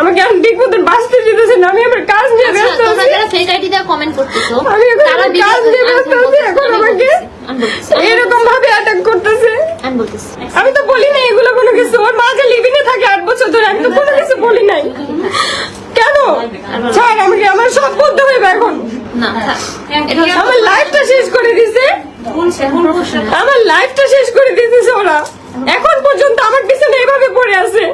আমাকে এখন ঠিক মতন বাঁচতে দিতেছে না। আমি আমার কাজ নিয়ে আচ্ছা, ব্যস্ত আছি। ফেক আইডি দিয়ে কমেন্ট করতেছো আমি এখন কাজ নিয়ে ব্যস্ত আছি, এখন আমাকে আমি আমি এরকম ভাবে অ্যাটাক করতেছে। আমি তো বলি নাই এগুলো কোনো কিছু। ওর মা যে লিভিনে থাকে আট বছর ধরে আমি তো কোনো কিছু বলি নাই। কেন? স্যার আমাকে আমার সব বলতে হইবে এখন। না আমার লাইফটা শেষ করে দিছে। আমার লাইফটা শেষ করে দিতেছে ওরা। এখন পর্যন্ত আমার পিছনে এভাবে পড়ে আছে।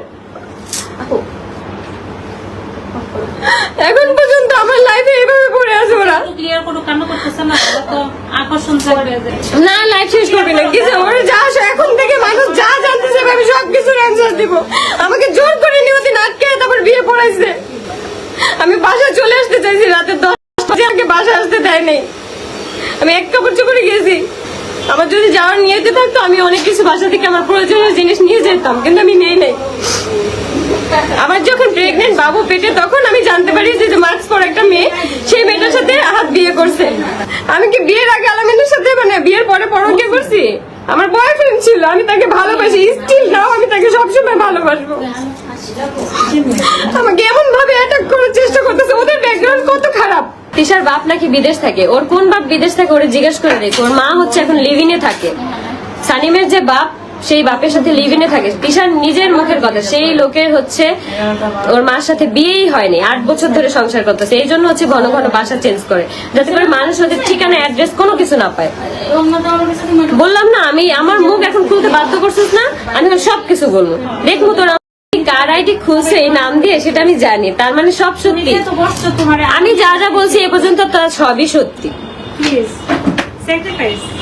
এখন পর্যন্ত আমার লাইফে এভাবে পড়ে আছে ওরা। ক্লিয়ার কোনো কান্না করতেছে না? তো আকর্ষণ থাকবে না লাইফ শেষ করবে না। কিছু ওরা যা এখন থেকে মানুষ যা জানতে চাইবে আমি সব কিছুর অ্যান্সার দিব। আমাকে জোর করে নিয়তিন আটকে তারপর বিয়ে পড়াইছে। আমি বাসায় চলে আসতে চাইছি রাতে দশটা আমাকে বাসায় আসতে দেয় নেই। আমি এক কাপড় চোপড়ে গিয়েছি। আমার যদি যাওয়ার নিয়েতে থাকতো আমি অনেক কিছু বাসা থেকে আমার প্রয়োজনীয় জিনিস নিয়ে যেতাম কিন্তু আমি নেই নাই। আমার যখন প্রেগনেন্ট বাবু পেটে, তখন আমি জানতে পারি যে মার্কস পর একটা মেয়ে, সেই মেয়েটার সাথে হাত বিয়ে করছে। আমি কি বিয়ের আগে আলামিনের সাথে মানে বিয়ের পরে পরকে করছি? আমার বয়ফ্রেন্ড ছিল, আমি তাকে ভালোবাসি। স্টিল নাও আমি তাকে সবসময় ভালোবাসবো। আমাকে এমন ভাবে অ্যাটাক করার চেষ্টা করতেছে, ওদের ব্যাকগ্রাউন্ড কত খারাপ। তিশার বাপ নাকি বিদেশ থাকে, ওর কোন বাপ বিদেশ থাকে ওরে জিজ্ঞেস করে দেখ। ওর মা হচ্ছে এখন লিভিনে থাকে। সানিমের যে বাপ সেই বাপের সাথে লিভিনে থাকে। তিশার নিজের মুখের কথা। সেই লোকের হচ্ছে ওর মার সাথে বিয়েই হয়নি। আট বছর ধরে সংসার করতেছে। এই জন্য হচ্ছে ঘন ঘন বাসা চেঞ্জ করে। যাতে করে মানুষ ওদের ঠিকানা অ্যাড্রেস কোনো কিছু না পায়। বললাম না আমি আমার মুখ এখন খুলতে বাধ্য করছিস না? আমি সবকিছু বলব। দেখব তোরা কার আইডি খুলছে এই নাম দিয়ে সেটা আমি জানি। তার মানে সব সত্যি। তো আমি যা যা বলছি এ পর্যন্ত তার সবই সত্যি। প্লিজ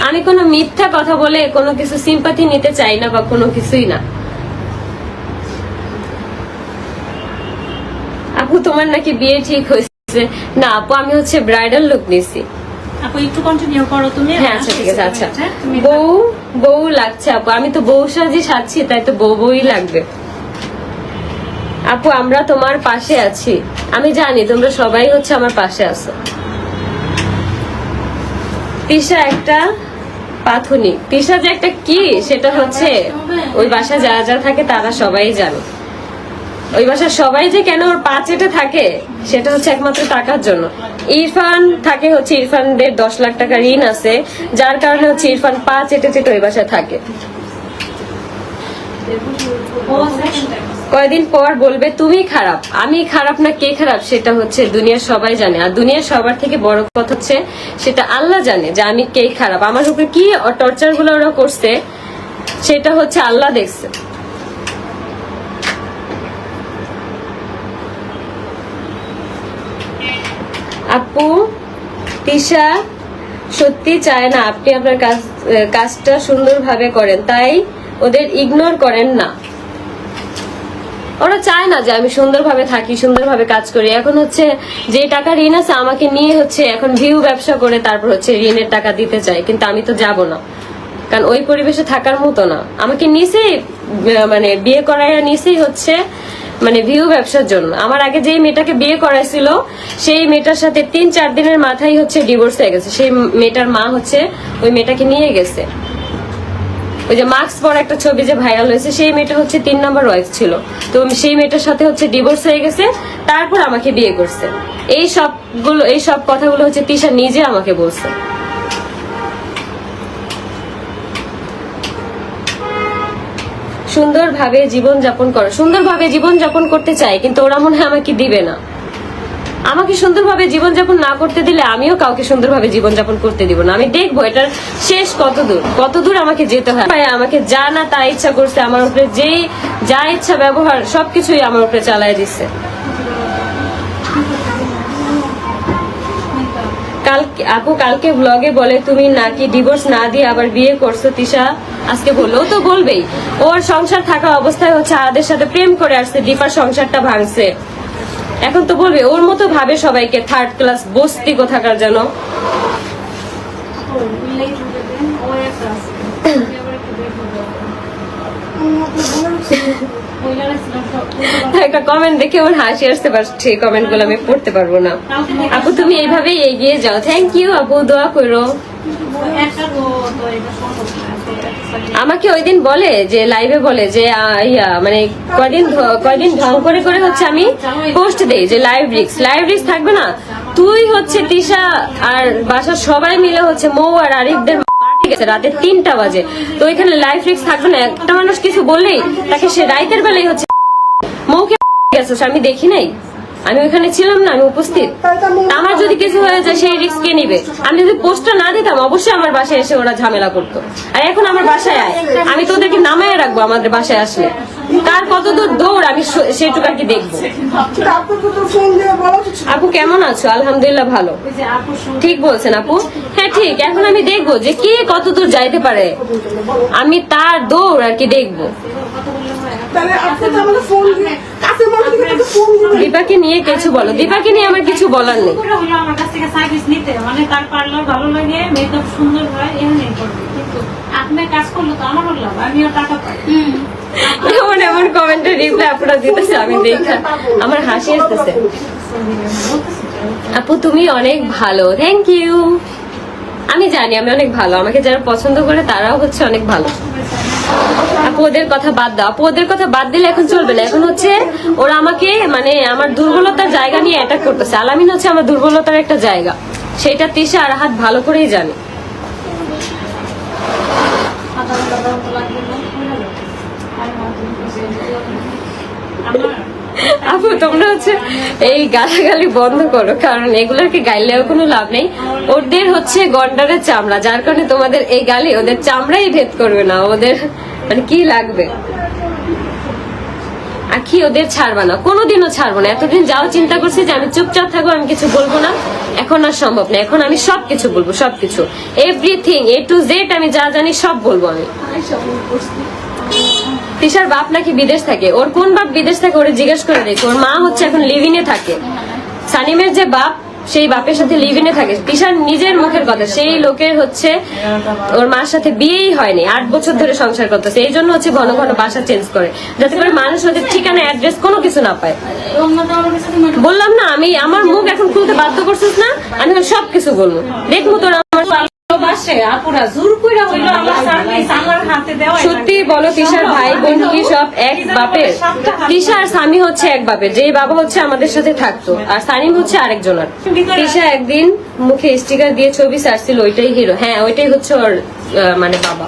আমি কোনো মিথ্যা কথা বলে কোনো কিছু সিম্পাথি নিতে চাই না বা কোনো কিছুই না। আপু তোমার নাকি বিয়ে ঠিক হয়েছে? না আপু আমি হচ্ছে ব্রাইডাল লুক নিছি। আপু একটু কন্টিনিউ করো তুমি। হ্যাঁ আচ্ছা ঠিক আছে আচ্ছা। হ্যাঁ, বউ বউ লাগছে আপু। আমি তো বউ সাজি সাজছি তাই তো বউ বউই লাগবে। আপু আমরা তোমার পাশে আছি। আমি জানি তোমরা সবাই হচ্ছে আমার পাশে আছো। তিশা একটা পাথুনি। তিশা যে একটা কি? সেটা হচ্ছে, ওই বাসায় যারা যারা থাকে তারা সবাই জানে। ওই বাসায় সবাই যে কেন ওর পা চেটে থাকে, সেটা হচ্ছে একমাত্র টাকার জন্য। ইরফান থাকে হচ্ছে ইরফানদের দশ লাখ টাকা ঋণ আছে, যার কারণে হচ্ছে ইরফান পা চেটে চেটে ওই বাসায় থাকে। কয়দিন পর বলবে, তুমি খারাপ, আমি খারাপ না কে খারাপ? সেটা হচ্ছে দুনিয়ার সবাই জানে। আর দুনিয়ার সবার থেকে বড় কথা হচ্ছে, সেটা আল্লাহ জানে যে আমি কে খারাপ। আমার উপরে কি টর্চারগুলো ওরা করছে, সেটা হচ্ছে আল্লাহ দেখছে। আপু, তিশা, সত্যি চায় না আপনি আপনার কাজ, কাজটা সুন্দরভাবে করেন, তাই ওদের ইগনোর করেন না। ওরা চায় না যে আমি সুন্দরভাবে থাকি, সুন্দরভাবে কাজ করি। এখন হচ্ছে যে টাকা ঋণ আছে আমাকে নিয়ে হচ্ছে এখন ভিউ ব্যবসা করে তারপর হচ্ছে ঋণের টাকা দিতে চাই কিন্তু আমি তো যাব না। কারণ ওই পরিবেশে থাকার মতো না। আমাকে নিচেই মানে বিয়ে করাইয়া নিচেই হচ্ছে মানে ভিউ ব্যবসার জন্য। আমার আগে যেই মেয়েটাকে বিয়ে করাইছিল, সেই মেয়েটার সাথে তিন চার দিনের মাথায় হচ্ছে ডিভোর্স হয়ে গেছে। সেই মেয়েটার মা হচ্ছে ওই মেয়েটাকে নিয়ে গেছে। ওই যে মার্কস পর একটা ছবি যে ভাইরাল হয়েছে, সেই মেয়েটা হচ্ছে তিন নম্বর ওয়াইফ ছিল। তো সেই মেয়েটার সাথে হচ্ছে ডিভোর্স হয়ে গেছে, তারপর আমাকে বিয়ে করছে। এই সবগুলো এই সব কথাগুলো হচ্ছে তিশা নিজে আমাকে বলছে। সুন্দরভাবে জীবন যাপন করো। সুন্দরভাবে জীবন যাপন করতে চাই কিন্তু ওরা মনে হয় আমাকে দিবে না। আমাকে সুন্দরভাবে জীবনযাপন না করতে দিলে আমিও কাউকে সুন্দরভাবে জীবনযাপন করতে দিব না। আমি দেখব এটার শেষ কত দূর। কত দূর আমাকে যেতে হয়। ভাই আমাকে যা না তা ইচ্ছা করছে আমার উপরে যেই যা ইচ্ছা ব্যবহার, সবকিছুই আমার উপরে চালায় দিচ্ছে। আপু, কালকে ব্লগে বলে তুমি নাকি ডিভোর্স না দিয়ে আবার বিয়ে করছ, তিশা? আজকে বলল তো বলবেই। ওর সংসার থাকা অবস্থায় হচ্ছে আদের সাথে প্রেম করে আসছে, দীপার সংসারটা ভাঙছে। এখন তো বলবে, ওর মতো ভাবে সবাইকে থার্ড ক্লাস বস্তি কোথাকার যেন। একটা কমেন্ট দেখে ওর হাসি আসতে পারছে কমেন্টগুলো আমি পড়তে পারব না। আপু, তুমি এইভাবেই এগিয়ে যাও। থ্যাংক ইউ আপু, দোয়া করো। আমাকে ওই দিন বলে যে লাইভে বলে যে ইয়া মানে কয়দিন কয়দিন ঢং করে করে হচ্ছে আমি পোস্ট দেই যে লাইভ রিক্স লাইভ রিক্স থাকবে না। তুই হচ্ছে তিশা আর বাসার সবাই মিলে হচ্ছে মৌ আর আরিফদের ঠিক আছে, রাতে তিনটা বাজে। তো এখানে লাইভ রিক্স থাকবে না। একটা মানুষ কিছু বললেই তাকে সে রাইতের বেলায় হচ্ছে মৌকে গেছো আমি দেখি নাই। আমি ওখানে ছিলাম না, আমি উপস্থিত। আমার যদি কিছু হয়ে যায়, সেই রিস্ক কে নিবে। আমি যদি পোস্টটা না দিতাম, অবশ্যই আমার বাসায় এসে ওরা ঝামেলা করতো। আর এখন আমার বাসায় আয়। আমি তোদেরকে নামায় রাখব আমাদের বাসায় আসলে। তার কত দূর দৌড়, আমি সেটুকু আর কি দেখব। তো। আপু, কেমন আছো? আলহামদুলিল্লাহ ভালো। ঠিক বলছেন আপু? হ্যাঁ ঠিক। এখন আমি দেখব যে কে কত দূর যাইতে পারে। আমি তার দৌড় আর কি দেখব। তাহলে আপনি তো দিয়ে কাছে মানুষ থেকে তোকে ফোন দিবে দীপাকে নিয়ে কিছু বলো। দীপাকে নিয়ে আমার কিছু বলার নেই। আমার কাছ থেকে সার্ভিস নিতে। মানে তার পার্লার ভালো লাগে মেকআপ সুন্দর হয় এমনি করবে। কিন্তু আপনি কাজ করলে তো আমারও লাভ আমিও টাকা পাই। এমন এমন কমেন্টের রিপ্লাই আপনারা দিতেছে আমি দেখা আমার হাসি আসতেছে। আপু তুমি অনেক ভালো। থ্যাংক ইউ আমি জানি আমি অনেক ভালো। আমাকে যারা পছন্দ করে তারাও হচ্ছে অনেক ভালো। আপু ওদের কথা বাদ দাও। আপু ওদের কথা বাদ দিলে এখন চলবে না। এখন হচ্ছে ওরা আমাকে মানে আমার দুর্বলতার জায়গা নিয়ে অ্যাটাক করতেছে। আলামিন হচ্ছে আমার দুর্বলতার একটা জায়গা। সেটা তিশা আর হাত ভালো করেই জানে। আপু, তোমরা হচ্ছে এই গালাগালি বন্ধ করো, কারণ এগুলোকে গাইলেও কোনো লাভ নেই। ওদের হচ্ছে গন্ডারের চামড়া, যার কারণে তোমাদের এই গালি, ওদের চামড়াই ভেদ করবে না। ওদের মানে কি লাগবে? কি ওদের ছাড়বা না? কোনোদিনও ছাড়বো না। এতদিন যাও চিন্তা করছি যে আমি চুপচাপ থাকব, আমি কিছু বলব না। এখন আর সম্ভব না। এখন আমি সবকিছু বলব, সবকিছু। এভরিথিং এ টু জেড আমি যা জানি সব বলব আমি। তিশার বাপ নাকি বিদেশ থাকে। ওর কোন বাপ বিদেশ থাকে, ওরে জিজ্ঞেস করে দেখো। ওর মা হচ্ছে এখন লিভিনে থাকে। সানিমের যে বাপ সেই বাপের সাথে লিভিনে থাকে। তিশার নিজের মুখের কথা। সেই লোকের হচ্ছে, ওর মার সাথে বিয়েই হয়নি। আট বছর ধরে সংসার করতেছে। এই জন্য হচ্ছে ঘন ঘন বাসা চেঞ্জ করে। যাতে করে মানুষ ওদের ঠিকানা অ্যাড্রেস কোনো কিছু না পায়। বললাম না, আমি, আমার মুখ এখন খুলতে বাধ্য করছিস না? আমি সব কিছু বলব। দেখব তোর আমার ভালোবাসে আপুরা জোর কইরা হইল আমার সার্ভিস আমার হাতে দেওয়া সত্যি বলো তিশার ভাই বোন কি সব এক বাপের? তিশা আর সামি হচ্ছে এক বাপের যেই বাবা হচ্ছে আমাদের সাথে থাকতো। আর সানিম হচ্ছে আরেকজনের। তিশা একদিন মুখে স্টিকার দিয়ে ছবি ছাড়ছিল ওইটাই হিরো হ্যাঁ ওইটাই হচ্ছে ওর মানে বাবা।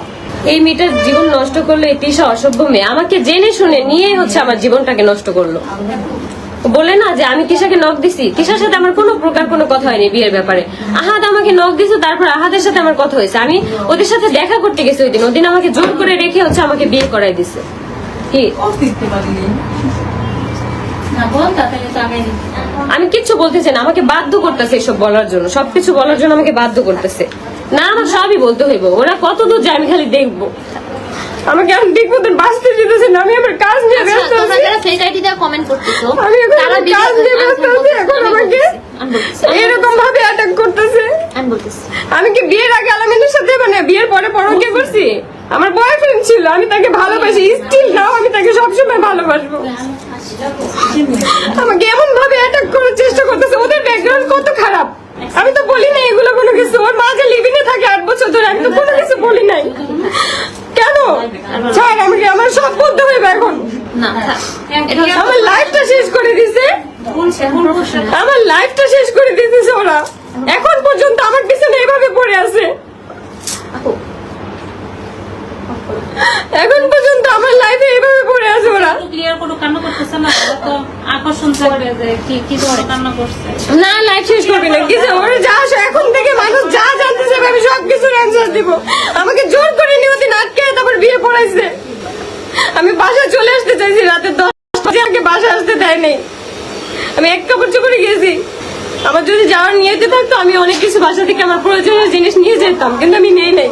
এই মেয়েটার জীবন নষ্ট করল এই তিশা অসভ্য মেয়ে। আমাকে জেনে শুনে নিয়ে হচ্ছে আমার জীবনটাকে নষ্ট করল। বলে না যে আমি তিশাকে নক দিছি। তিশার সাথে আমার কোনো প্রকার কোনো কথা হয়নি বিয়ের ব্যাপারে। আহাদ আমাকে নক দিছে তারপর আহাদের সাথে আমার কথা হয়েছে। আমি ওদের সাথে দেখা করতে গেছি ওই দিন। ওদিন আমাকে জোর করে রেখে হচ্ছে আমাকে বিয়ে করাই দিছে। কি? আমি কিচ্ছু বলতেছি না। আমাকে বাধ্য করতেছে এসব বলার জন্য। সবকিছু বলার জন্য আমাকে বাধ্য করতেছে। না আমার সবই বলতে হইব। ওরা কত দূর যায় আমি খালি দেখব। আমাকে আমি ঠিক মতন বাঁচতে দিতেছে না আমি আমার কাজ নিয়ে আচ্ছা ব্যস্ত আছি। ফেক আইডি দিয়ে কমেন্ট করতেছো আমি এখন কাজ নিয়ে ব্যস্ত আছি এখন আমাকে এরকম ভাবে অ্যাটাক করতেছে। আমি বলতেছি। আমি কি বিয়ের আগে আলামিনের সাথে মানে বিয়ের পরে পরকে করছি? আমার বয়ফ্রেন্ড ছিল আমি তাকে ভালোবাসি। স্টিল নাও আমি তাকে সবসময় ভালোবাসবো। আমাকে এমন ভাবে অ্যাটাক করার চেষ্টা করতেছে ওদের ব্যাকগ্রাউন্ড কত খারাপ। আমি তো বলি নাই এগুলো কোনো কিছু। ওর মা যে লিভিনে থাকে আট বছর ধরে আমি তো কোনো কিছু বলি নাই। কেন? ছাড় আমাকে আমার সব বলতে হইবে এখন? না আমার লাইফটা শেষ করে দিছে। না। আমার লাইফটা শেষ করে দিতেছে ওরা। এখন পর্যন্ত আমার পিছনে এভাবে পড়ে আছে। এখন পর্যন্ত আমার লাইফে এভাবে পড়ে ক্লিয়ার করে কান্না করতেছে না তো আকর্ষণ থাকবে যে কি কি ধরে কান্না করছে। না শেষ করবি না। কিছু ওরা যা এখন থেকে মানুষ যা জানতে চাইবে আমি সব কিছুর অ্যান্সার দিব। আমাকে জোর করে নিয়ে ওদিন আটকে তারপর বিয়ে পড়াইছে। আমি বাসা চলে আসতে চাইছি রাতে দশ বাজে আমাকে বাসা আসতে দেয় নাই। আমি এক কাপড় চোপড়ে গেছি আমার যদি যাওয়ার নিয়ে নিয়েতে থাকতো আমি অনেক কিছু বাসা থেকে আমার প্রয়োজনীয় জিনিস নিয়ে যেতাম কিন্তু আমি নেই নাই।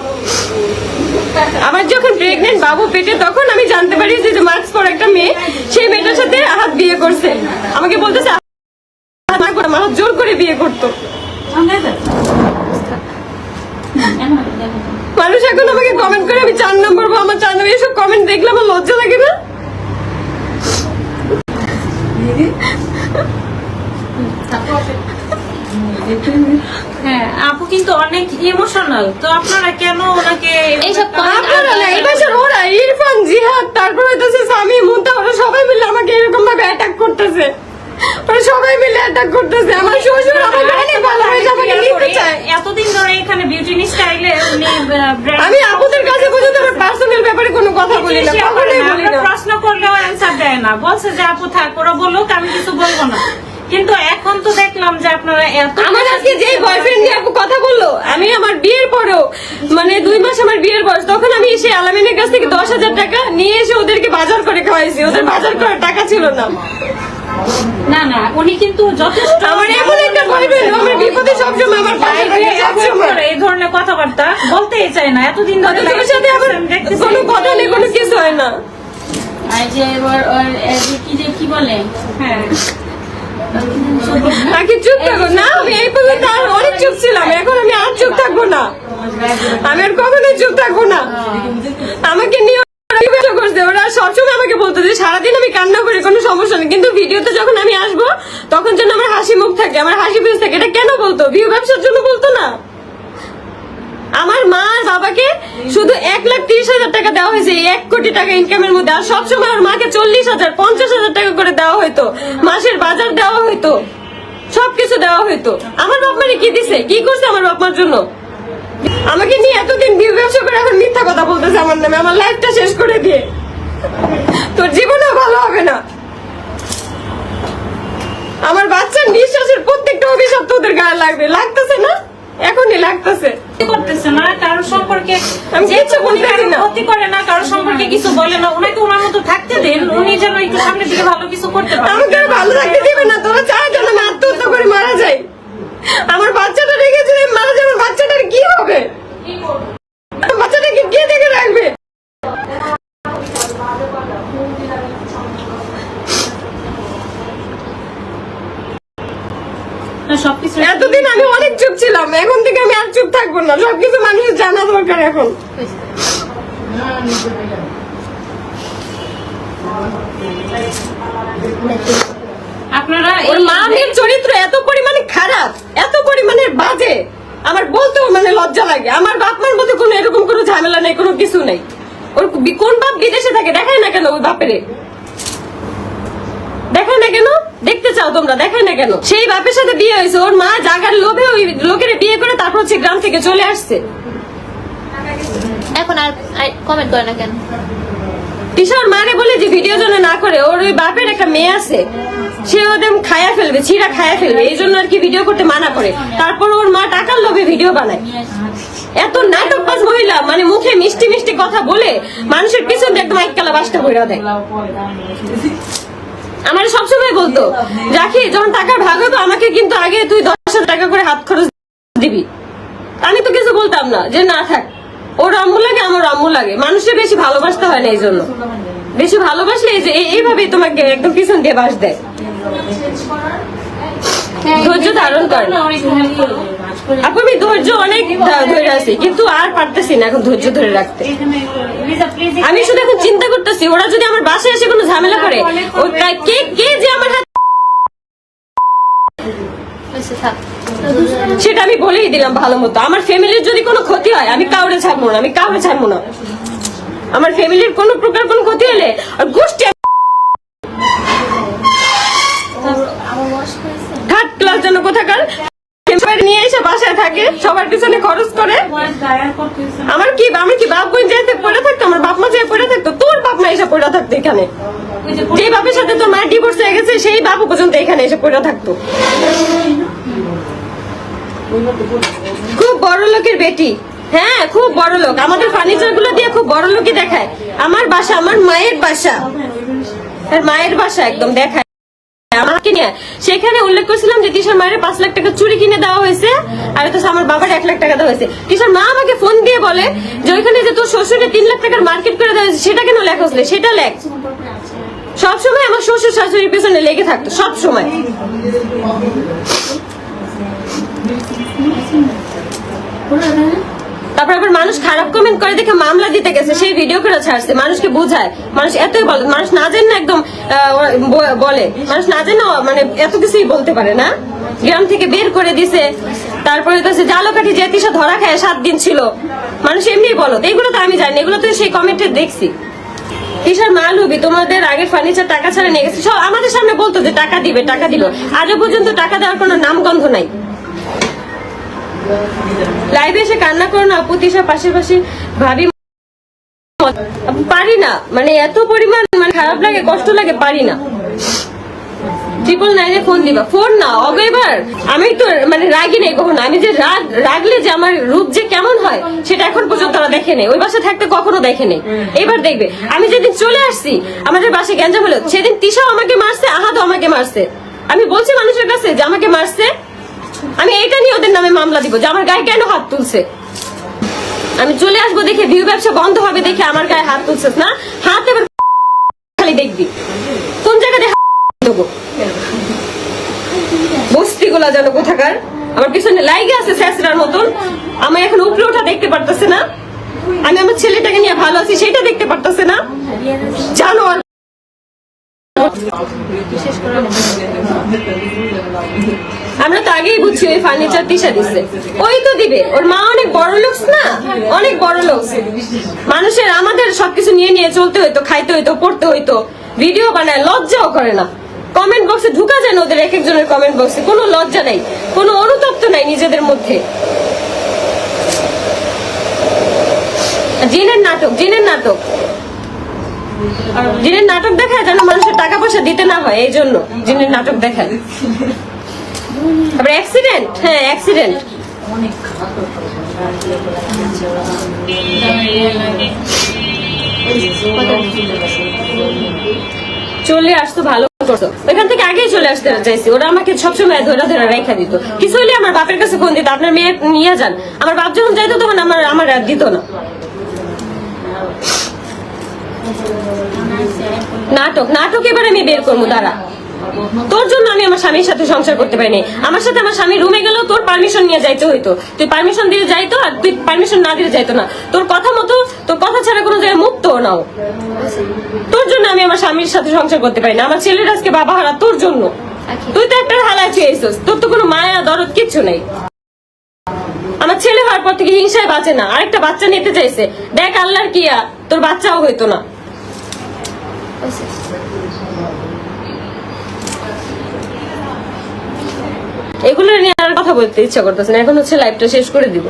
আমার যখন প্রেগনেন্ট বাবু পেটে, তখন আমি জানতে পারি যে মার্কস পর একটা মেয়ে, সেই মেয়েটার সাথে হাত বিয়ে করছে। আমাকে বলতেছে, আমার জোর করে বিয়ে করতো। মানুষ এখন আমাকে কমেন্ট করে, আমি চার নম্বর বা আমার চার নম্বর এসব কমেন্ট দেখলে আমার লজ্জা লাগে না? হ্যাঁ আপু কিন্তু অনেক ইমোশনাল তো আপনারা কেন ওনাকে এইসব আপনারা না এই বাসার ওরা ইরফান জিহাদ তারপর হইতেছে স্বামী মুন্তা ওরা সবাই মিলে আমাকে এরকম ভাবে অ্যাটাক করতেছে। ওরা সবাই মিলে অ্যাটাক করতেছে। আমার শ্বশুর আমাকে অনেক ভালোবাসে আমাকে নিতে চায়। এতদিন ধরে এখানে বিউটি স্টাইলে উনি আমি আপুদের কাছে পর্যন্ত আমার পার্সোনাল ব্যাপারে কোনো কথা বলি না। কখনোই বলি না। প্রশ্ন করলেও অ্যান্সার দেয় না। বলছে যে আপু থাক ওরা বলল আমি কিছু বলব না। কিন্তু এখন তো দেখলাম যে আপনারা এত আমার আজকে যে বয়ফ্রেন্ড নিয়ে কথা বলল আমি আমার বিয়ের পরেও মানে দুই মাস আমার বিয়ের বয়স তখন আমি এসে আলামিনের কাছ থেকে দশ হাজার টাকা নিয়ে এসে ওদেরকে বাজার করে খাওয়াইছি। ওদের বাজার করার টাকা ছিল না। না না উনি কিন্তু যথেষ্ট আমার এমন একটা বয়ফ্রেন্ড আমার বিপদে সবসময় আমার পাশে এই ধরনের কথাবার্তা বলতেই চাই না। এতদিন ধরে তোর সাথে দেখতেছি। কোনো কথা নেই কোনো কিছু হয় না। আর যে এবার কি যে কি বলে? হ্যাঁ। আগে চুপ থাকো। না, আমি এই পর্যন্ত আর অনেক চুপ ছিলাম। এখন আমি আর চুপ থাকব না। আমি আর কখনোই চুপ থাকব না। আমাকে নিয়ে ওরা আমাকে বলতো যে, সারাদিন আমি কান্না করি, কোনো সমস্যা নেই। কিন্তু ভিডিওতে যখন আমি আসব, তখন আমার হাসি মুখ থাকে, আমার হাসি ফেস থাকে। এটা কেন বলতো? ভিউ ব্যবসার জন্য বলতো না? আমার মা আর বাবাকে শুধু এক লাখ তিরিশ হাজার টাকা দেওয়া হয়েছে। এক কোটি টাকা ইনকামের মধ্যে। আর সবসময় ওর মাকে চল্লিশ হাজার, পঞ্চাশ হাজার টাকা করে দেওয়া হইতো। মাসের বাজার দেওয়া হইতো। সবকিছু দেওয়া হইতো। আমার বাপ মানে কি দিছে? কি করছে আমার বাপ মার জন্য? আমাকে নিয়ে এতদিন ব্যবসা করে এখন মিথ্যা কথা বলতেছে আমার নামে। আমার লাইফটা শেষ করে দিয়ে তোর জীবনও ভালো হবে না। আমার বাচ্চার নিঃশ্বাসের প্রত্যেকটা অভিশাপ তোদের গায়ে লাগবে। লাগতেছে না? এখনই লাগতেছে। করতেছে? না কারোর সম্পর্কে কিচ্ছু উনি বলতেছি না। ক্ষতি করে না কারোর সম্পর্কে কিছু বলে না। ওনাকে ওনার মতো থাকতে দেন উনি যেন একটু সামনের দিকে ভালো কিছু করতে আমাকে ভালো থাকতে দিবে না। তোরা যেন আমি আত্মহত্যা করে মারা যাই। আমার বাচ্চাটা রেখেছে আমি মারা যাই আমার বাচ্চাটার কি হবে? বাচ্চাটাকে কে দেখে রাখবে? সবকিছু এতদিন আমি অনেক চুপ ছিলাম এখন থেকে আমি আর চুপ থাকব না। সবকিছু মানুষের জানা দরকার এখন। আপনারা ওর এই- মা মেয়ের চরিত্র এত পরিমাণে খারাপ এত পরিমাণে বাজে। আমার বলতেও মানে লজ্জা লাগে। আমার বাপ মার মধ্যে কোনো এরকম কোনো ঝামেলা নেই কোনো কিছু নেই। ওর কোন বাপ বিদেশে থাকে দেখায় না কেন ওই বাপেরে? না কেন? দেখতে চাও তোমরা দেখায় না কেন? সেই বাপের সাথে বিয়ে হয়েছে ওর মা জাগার লোভে ওই লোকের বিয়ে করে তারপর হচ্ছে গ্রাম থেকে চলে আসছে। এখন আর কমেন্ট করে না কেন? কিশোর মারে বলে যে ভিডিও যেন না করে ওর ওই বাপের একটা মেয়ে আছে সে ওদের খায়া ফেলবে ছিঁড়া খায়া ফেলবে এই জন্য আর কি ভিডিও করতে মানা করে। তারপর ওর মা টাকার লোভে ভিডিও বানায়। এত নাটকবাজ মহিলা মানে মুখে মিষ্টি মিষ্টি কথা বলে মানুষের পিছন দিয়ে একদম এককালা বাসটা বইরা দেয়। আমার সবসময় বলতো, রাখি, যখন টাকা ভাগ হবে, আমাকে কিন্তু আগে তুই দশ হাজার টাকা করে হাত খরচ দিবি। আমি তো কিছু বলতাম না, যে না, থাক ওর আম্মু লাগে, আমার আম্মু লাগে। মানুষের বেশি ভালোবাসতে হয় না এই জন্য। বেশি ভালোবাসলে এই যে এই- এইভাবেই তোমাকে একদম পিছন দিয়ে বাস দেয়। ধৈর্য ধারণ কর। আপু আমি ধৈর্য অনেক ধরে আছি কিন্তু আর পারতেছি না এখন ধৈর্য ধরে রাখতে। আমি শুধু এখন চিন্তা করতেছি ওরা যদি আমার বাসায় এসে কোনো ঝামেলা করে কে কে যে আমার হাত সেটা আমি বলেই দিলাম ভালো মতো। আমার ফ্যামিলির যদি কোনো ক্ষতি হয় আমি কাউরে ছাড়বো না আমি কাউরে ছাড়বো না। আমার ফ্যামিলির কোনো প্রকার কোনো ক্ষতি হলে আর গোষ্ঠী থার্ড ক্লাস যেন কোথাকার। নিয়ে এসে বাসায় থাকে, সবার পিছনে খরচ করে। আমার কি, আমি কি বাপ যেতে পড়ে থাকতো, আমার বাপ মা পড়ে থাকতো, তোর বাপ মা এসে পড়ে থাকতো এখানে? যে বাপের সাথে তোর মায়ের ডিভোর্স হয়ে গেছে, সেই বাপু পর্যন্ত এখানে এসে পড়ে থাকতো। খুব বড় লোকের বেটি। হ্যাঁ খুব বড় লোক। আমাদের ফার্নিচারগুলো দিয়ে খুব বড় লোকই দেখায়। আমার বাসা, আমার মায়ের বাসা। মায়ের বাসা একদম দেখায়। আমাকে নিয়ে। সেখানে উল্লেখ করছিলাম যে তিশার মায়ের পাঁচ লাখ টাকা চুরি কিনে দেওয়া হয়েছে, আর তো আমার বাবার এক লাখ টাকা দেওয়া হয়েছে। তিশার মা আমাকে ফোন দিয়ে বলে যে ওইখানে যে তোর শ্বশুরে তিন লাখ টাকার মার্কেট করে দেওয়া হয়েছে, সেটা কেন লেখা হয়েছিল সেটা লেখ। সবসময় আমার শ্বশুর শাশুড়ির পেছনে লেগে থাকতো, সব সময়। তারপর আবার মানুষ খারাপ কমেন্ট করে দেখে মামলা দিতে গেছে, সেই ভিডিও করে ছাড়ছে। মানুষকে বোঝায়। মানুষ এতই বলে মানুষ না জেনে না একদম বলে। মানুষ না জেনে মানে এত কিছুই বলতে পারে না। গ্রাম থেকে বের করে দিছে। তারপরে তো জালকাঠি যে তিসা ধরা খায়, সাত দিন ছিল। মানুষ এমনি বলো তো এগুলো তো আমি জানি এগুলো তো সেই কমেন্টে দেখছি। কিসের মাল হবি, তোমাদের আগের ফার্নিচার টাকা ছাড়া নিয়ে গেছে। সব আমাদের সামনে বলতো যে টাকা দিবে টাকা দিবে আজও পর্যন্ত টাকা দেওয়ার কোনো নামগন্ধ নাই। লাইভে এসে কান্না করো না তিশা, পাশাপাশি ভাবি পারি না মানে এত পরিমাণ মানে খারাপ লাগে, কষ্ট লাগে, পারি না। তো মানে আমি যে রাগ যে আমার রূপ যে কেমন হয়, সেটা এখন পর্যন্ত দেখে ওই বাসা থাকতে কখনো এবার দেখবে। আমি যেদিন চলে আসছি, আমাদের বাসে গ্যাঞ্জাম হলো, সেদিন তিশাও আমাকে মারছে আহাদও আমাকে মারছে। আমি বলছি মানুষের কাছে যে আমাকে মারছে। আমি এইটা নিয়ে ওদের নামে মামলা দিব যে আমার গায়ে কেন হাত তুলছে? আমি চলে আসব দেখে ভিউ ব্যবসা বন্ধ হবে দেখে আমার গায়ে হাত তুলছিস না? হাত এবার খালি দেখবি। কোন জায়গাতে দেবো? বস্তি গুলা যেন কোথাকার? আমার পিছনে লাইগে আছে স্যাসরার মতন। আমি এখন উপরে ওঠা দেখতে পারতেছে না। আমি আমার ছেলেটাকে নিয়ে ভালো আছি, সেটা দেখতে পারতেছে না। জানো আমরা তো আগেই বুঝছি ওই ফার্নিচার দিশা দিচ্ছে ওই তো দিবে। ওর মা অনেক বড় লোকস না? অনেক বড় লোকস মানুষের আমাদের সবকিছু নিয়ে নিয়ে চলতে হইতো, খাইতে হইতো, পড়তে হইতো। ভিডিও বানায়, লজ্জাও করে না। কমেন্ট বক্সে ঢুকা যায় না ওদের এক একজনের কমেন্ট বক্সে কোনো লজ্জা নাই। কোনো অনুতপ্ত নাই নিজেদের মধ্যে। জিনের নাটক জিনের নাটক। জিনের নাটক দেখায় যেন মানুষের টাকা পয়সা দিতে না হয়, এই জন্য জিনের নাটক দেখায় তারপরে অ্যাক্সিডেন্ট হ্যাঁ অ্যাক্সিডেন্ট চলে আসতো ভালো করতো। ওইখান থেকে আগেই চলে আসতে চাইছি। ওরা আমাকে সবসময় ধরে ধরে রেখা দিত। কিছু হলে আমার বাপের কাছে ফোন দিত, আপনার মেয়ে নিয়ে যান। আমার বাপ যখন যাইতো তখন আমার আমার দিত না। নাটক নাটক এবার আমি বের করব, দাঁড়া। তোর জন্য আমি আমার স্বামীর সাথে সংসার করতে পারিনি। আমার সাথে আমার স্বামী রুমে গেলেও তোর পারমিশন নিয়ে যাইতে হইতো। তুই পারমিশন দিয়ে যাইতো আর তুই পারমিশন না দিলে যাইতো না। তোর কথা মতো, তোর কথা ছাড়া কোনো জায়গায় মুক্ত নাও তোর জন্য আমি আমার স্বামীর সাথে সংসার করতে পারি না। আমার ছেলের আজকে বাবা হারা তোর জন্য। তুই তো একটা হালায় চেয়েছিস তোর তো কোনো মায়া, দরদ কিচ্ছু নেই। আমার ছেলে হওয়ার পর থেকে হিংসায় বাঁচে না। আরেকটা বাচ্চা নিতে চাইছে। দেখ আল্লাহর কিয়া, তোর বাচ্চাও হইতো না। এগুলো নিয়ে আর কথা বলতে ইচ্ছা করতেছে না। এখন হচ্ছে লাইভটা শেষ করে দিব।